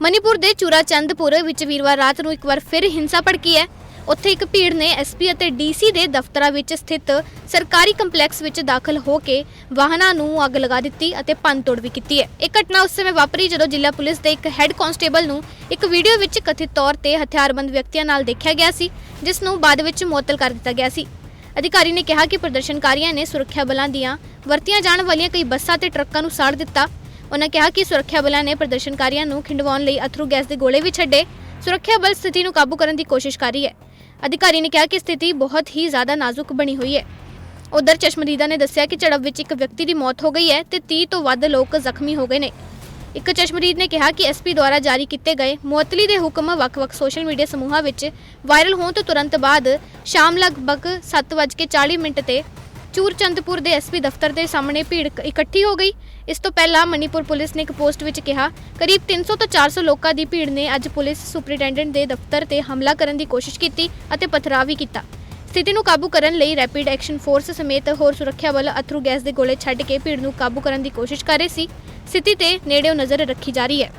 ਮਨੀਪੁਰ ਦੇ ਚੂਰਾਚੰਦਪੁਰ ਵਿੱਚ ਵੀਰਵਾਰ ਰਾਤ ਨੂੰ ਇੱਕ ਵਾਰ ਫਿਰ ਹਿੰਸਾ ਭੜਕੀ ਹੈ। ਉੱਥੇ ਇੱਕ ਭੀੜ ਨੇ ਐਸਪੀ ਅਤੇ ਡੀਸੀ ਦੇ ਦਫ਼ਤਰਾਂ ਵਿੱਚ ਸਥਿਤ ਸਰਕਾਰੀ ਕੰਪਲੈਕਸ ਵਿੱਚ ਦਾਖਲ ਹੋ ਕੇ ਵਾਹਨਾਂ ਨੂੰ ਅੱਗ ਲਗਾ ਦਿੱਤੀ ਅਤੇ ਭੰਨਤੋੜ ਵੀ ਕੀਤੀ ਹੈ। ਇਹ ਘਟਨਾ ਉਸ ਸਮੇਂ ਵਾਪਰੀ ਜਦੋਂ ਜ਼ਿਲ੍ਹਾ ਪੁਲਿਸ ਦੇ ਇੱਕ ਹੈੱਡ ਕਾਂਸਟੇਬਲ ਨੂੰ ਇੱਕ ਵੀਡੀਓ ਵਿੱਚ ਕਥਿਤ ਤੌਰ ਤੇ ਹਥਿਆਰਬੰਦ ਵਿਅਕਤੀਆਂ ਨਾਲ ਦੇਖਿਆ ਗਿਆ ਸੀ, ਜਿਸ ਨੂੰ ਬਾਅਦ ਵਿੱਚ ਮੁਅੱਤਲ ਕਰ ਦਿੱਤਾ ਗਿਆ ਸੀ। ਅਧਿਕਾਰੀ ਨੇ ਕਿਹਾ ਕਿ ਪ੍ਰਦਰਸ਼ਨਕਾਰੀਆਂ ਨੇ ਸੁਰੱਖਿਆ ਬਲਾਂ ਦੀਆਂ ਵਰਤੀਆਂ ਜਾਣ ਵਾਲੀਆਂ ਕਈ ਬੱਸਾਂ ਤੇ ਟਰੱਕਾਂ ਨੂੰ ਸਾੜ ਦਿੱਤਾ। ਉਹਨਾਂ ਕਿਹਾ ਕਿ ਸੁਰੱਖਿਆ ਬਲਾਂ ਨੇ ਪ੍ਰਦਰਸ਼ਨਕਾਰੀਆਂ ਨੂੰ ਖਿੰਡਵਾਉਣ ਲਈ ਅਥਰੂ ਗੈਸ ਦੇ ਗੋਲੇ ਵੀ ਛੱਡੇ। ਸੁਰੱਖਿਆ ਬਲ ਸਥਿਤੀ ਨੂੰ ਕਾਬੂ ਕਰਨ ਦੀ ਕੋਸ਼ਿਸ਼ ਕਰ ਰਹੀ ਹੈ। ਅਧਿਕਾਰੀ ਨੇ ਕਿਹਾ ਕਿ ਸਥਿਤੀ ਬਹੁਤ ਹੀ ਜ਼ਿਆਦਾ ਨਾਜ਼ੁਕ ਬਣੀ ਹੋਈ ਹੈ। ਉਧਰ ਚਸ਼ਮਦੀਦਾ ਨੇ ਦੱਸਿਆ ਕਿ ਝੜਪ ਵਿੱਚ ਇੱਕ ਵਿਅਕਤੀ ਦੀ ਮੌਤ ਹੋ ਗਈ ਹੈ ਤੇ 30 ਤੋਂ ਵੱਧ ਲੋਕ ਜ਼ਖਮੀ ਹੋ ਗਏ ਨੇ। ਇੱਕ ਚਸ਼ਮਦੀਦ ਨੇ ਕਿਹਾ ਕਿ ਐਸਪੀ ਦੁਆਰਾ ਜਾਰੀ ਕੀਤੇ ਗਏ ਮੁਅੱਤਲੀ ਦੇ ਹੁਕਮ ਵੱਖ-ਵੱਖ ਸੋਸ਼ਲ ਮੀਡੀਆ ਸਮੂਹਾਂ ਵਿੱਚ ਵਾਇਰਲ ਹੋਣ ਤੋਂ ਤੁਰੰਤ ਬਾਅਦ ਸ਼ਾਮ ਲਗਭਗ 7:40 ਮਿੰਟ ਤੇ ਚੂਰਚੰਦਪੁਰ ਦੇ ਐਸਪੀ ਦਫ਼ਤਰ ਦੇ ਸਾਹਮਣੇ ਭੀੜ ਇਕ- ਇਕੱਠੀ ਹੋ ਗਈ। ਇਸ ਤੋਂ ਪਹਿਲਾਂ ਮਨੀਪੁਰ ਪੁਲਿਸ ਨੇ ਇੱਕ ਪੋਸਟ ਵਿੱਚ ਕਿਹਾ, ਕਰੀਬ 300 ਤੋਂ 400 ਲੋਕਾਂ ਦੀ ਭੀੜ ਨੇ ਅੱਜ ਪੁਲਿਸ ਸੁਪਰੀਡੈਂਡੈਂਟ ਦੇ ਦਫ਼ਤਰ ਤੇ ਹਮਲਾ ਕਰਨ ਦੀ ਕੋਸ਼ਿਸ਼ ਕੀਤੀ ਅਤੇ ਪਥਰਾਅ ਵੀ ਕੀਤਾ। ਸਥਿਤੀ ਨੂੰ ਕਾਬੂ ਕਰਨ ਲਈ ਰੈਪਿਡ ਐਕਸ਼ਨ ਫੋਰਸ ਸਮੇਤ ਹੋਰ ਸੁਰੱਖਿਆ ਬਲ ਅਥਰੂ ਗੈਸ ਦੇ ਗੋਲੇ ਛੱਡ ਕੇ ਭੀੜ ਨੂੰ ਕਾਬੂ ਕਰਨ ਦੀ ਕੋਸ਼ਿਸ਼ ਕਰ ਰਹੇ ਸੀ। ਸਥਿਤੀ ਤੇ ਨੇੜਿਓਂ ਨਜ਼ਰ ਰੱਖੀ ਜਾ ਰਹੀ ਹੈ।